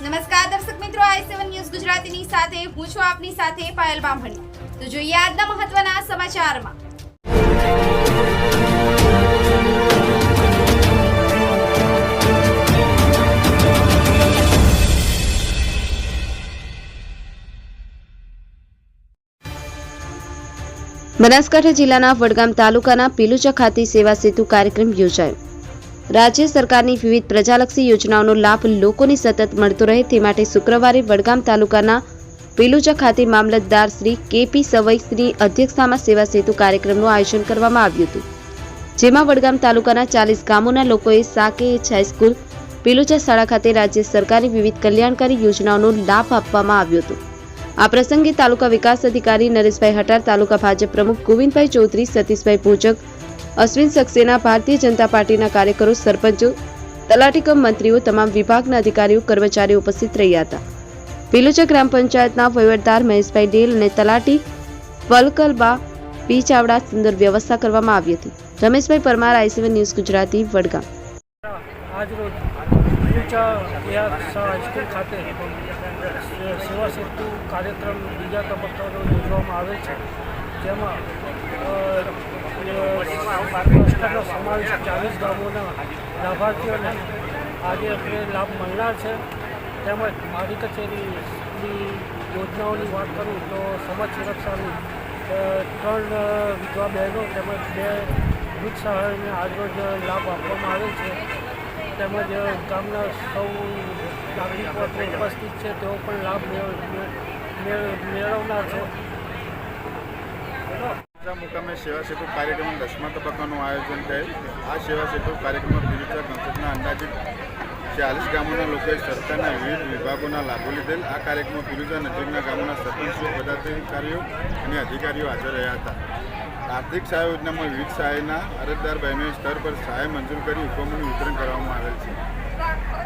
નમસ્કાર દર્શક મિત્રો, આઈ સેવન ન્યૂઝ ગુજરાતીની સાથે, હું છું આપની સાથે પાયલ બામણી. તો જોઈએ આજના મહત્વના સમાચારમાં. બનાસકાંઠા જિલ્લાના વડગામ તાલુકાના પીલુચા ખાતે સેવા સેતુ કાર્યક્રમ યોજાયો. રાજ્ય સરકારની વિવિધ પ્રજાલક્ષી યોજનાઓનો લાભ લોકોને સતત મળતો રહે તે માટે શુક્રવારે વડગામ તાલુકાના પેલુજા ખાતે મામલતદાર શ્રી કેપી સવઈશ્રી અધ્યક્ષતામાં સેવા સેતુ કાર્યક્રમનું આયોજન કરવામાં આવ્યું હતું. જેમાં વડગામ તાલુકાના ચાલીસ ગામોના લોકોએ સાકે એચ હાઈસ્કૂલ પેલુજા શાળા ખાતે રાજ્ય સરકારની વિવિધ કલ્યાણકારી યોજનાઓનો લાભ આપવામાં આવ્યો હતો. આ પ્રસંગે તાલુકા વિકાસ અધિકારી નરેશભાઈ હટાર, તાલુકા ભાજપ પ્રમુખ ગોવિંદભાઈ ચૌધરી, સતીશભાઈ પૂજક અશ્વિન સક્સેના ભારતીય જનતા પાર્ટીના કાર્યકરો, સરપંચો તલાટીકમ મંત્રીઓ, તમામ વિભાગના અધિકારીઓ, કર્મચારીઓ ઉપસ્થિત રહ્યા હતા. પીલુચા ગ્રામ પંચાયતના વહીવટદાર મહેશભાઈ ડેલ અને તલાટી વલકલબા પી ચાવડા સુંદર વ્યવસ્થા કરવામાં આવી હતી. Rameshbhai Parmar IC one news Gujarati, Vadgam. Seva Setu કાર્યક્રમ બીજા તબક્કાનો યોજવામાં આવે છે. જેમાં અ, સમાવેશ ચાલીસ ગામોના લાભાર્થીઓને આજે આપણે લાભ મળનાર છે. તેમજ મારી કચેરીની યોજનાઓની વાત કરું તો સમાજ સુરક્ષાની ત્રણ વિધવા બહેનો તેમજ બે વૃદ્ધ સહાયને આજરોજ લાભ આપવામાં આવે છે. તેમજ ગામના સૌ નાગરિકો ઉપસ્થિત છે. તેઓ પણ લાભ મેળ- મેળ- મેળવનાર છે. આ મુકામે સેવા સેતુ કાર્યક્રમ દસમા તબક્કાનું આયોજન થયેલ. આ સેવા સેતુ કાર્યક્રમમાં પીડિતા પંચાયતના અંદાજિત ચાલીસ ગામોના લોકોએ સરકારના વિવિધ વિભાગોના લાભો લીધેલ. આ કાર્યક્રમમાં પિરુજા નજીકના ગામોના સરપંચો, પદાધિકારીઓ અને અધિકારીઓ હાજર રહ્યા હતા. આર્થિક સહાય યોજનામાં વિવિધ સહાયના અરજદાર બહેનોએ સ્તર પર સહાય મંજૂર કરી હુકમોનું વિતરણ કરવામાં આવેલ છે.